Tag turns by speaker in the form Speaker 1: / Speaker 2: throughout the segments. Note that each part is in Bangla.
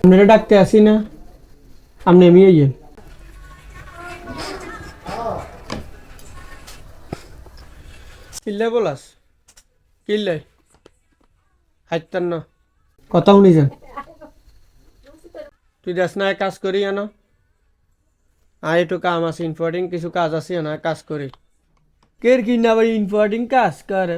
Speaker 1: আপনারা ডাকতে আসি না আপনি এমনি যান কিল্লে বলাস কিল্লে হাইতার না কথা শুনি যান তুই দেখ না কাজ করি আনো আর একটু কাম আছে ইম্পর্টেন্ট কিছু কাজ আছে না কাজ করি কের কি না আবার ইম্পর্টেন্ট কাজ? করে।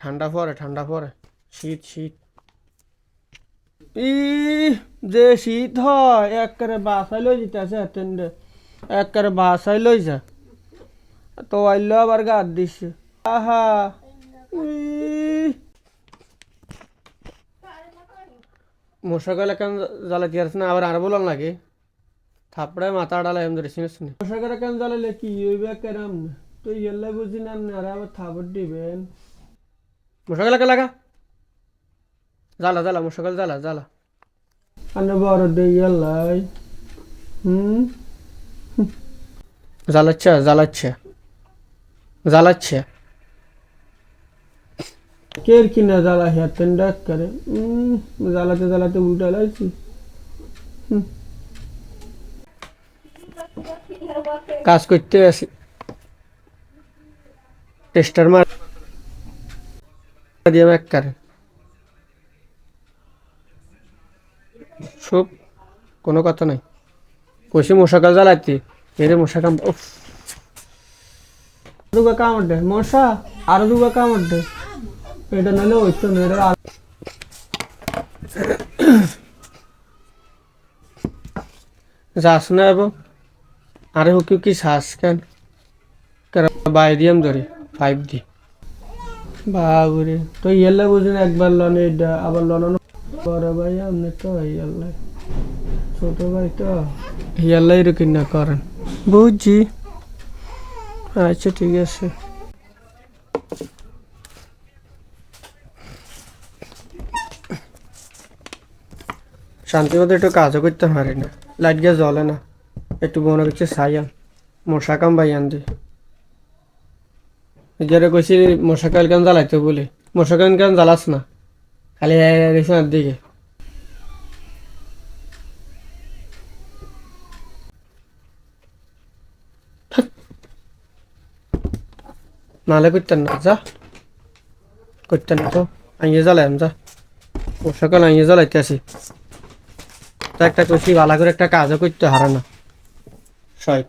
Speaker 1: ঠান্ডা পরে ঠান্ডা পরে। শীত শীত। ই যে শীত হয় একবারে বাসায় লই যেতেছে অ্যাটেন্ডে একবারে বাসায় লই যা। তো আইলো আবার গাদ দিচ্ছে আহা। মশাকাল এখন জ্বালাতে পারছে না? আবার আর বলাম লাগে থাপড়ায় মাথা ডালা এম ধরে শুনিস নি মশাকাল এখন জ্বালালে কি হইবে কেরাম তো ইয়েলে বুঝি না আর আবার থাপড় দিবেন। মশাকাল একা লাগা? জ্বালা জ্বালা মশাকাল জ্বালা জ্বালা। আনে বড় দিয়ে ইয়াল্লাই হুম? জ্বালাচ্ছে জ্বালাচ্ছে। জ্বালাচ্ছে। কের কিনা জ্বালা হেতেন ডাক করে? জ্বালাতে জ্বালাতে উল্টা লাগছি হুম। কাজ করতে আসি। টেস্টার মার দিয়ে এক করে। সব কোনো কথা নাই। কষে মশাকাল জ্বালাতে এর মশা কাম দুগা কামড় দে। মশা, আরও দুগা কামড় দে। এটা নাহলে ওই তো না, এটা যাস না এবং আরে হুকি কি শ্বাস কেন? বাইরিয়াম ধরে? ফাইভ ডি বাবুরে, তো ইয়েলে বুঝুন একবার লনে আবার লনানো বড় ভাই আপনি তো ইয়াল্লাই ছোট ভাই তো ইয়াল্লাই রুকিন না করেন। বুঝছি। আচ্ছা ঠিক আছে। শান্তি মতো একটু কাজও করতে পারি না। লাইট গ্যাস জ্বলে না। একটু মনে করছে সাইয়ান মশা কাম বাইয়ান দি যারা কইছি মশাকাল কেন জ্বালাইতে বলে মশা কাল কেন জ্বালাস না খালি রেশনের দিকে নালে করতেন না যা করতেন তো আইয়ে জ্বালাইম যা মশা কাল আইয়ে জ্বালাইতে আসি একটা কইছি ভালো করে একটা কাজও করতে হারে না Şöyle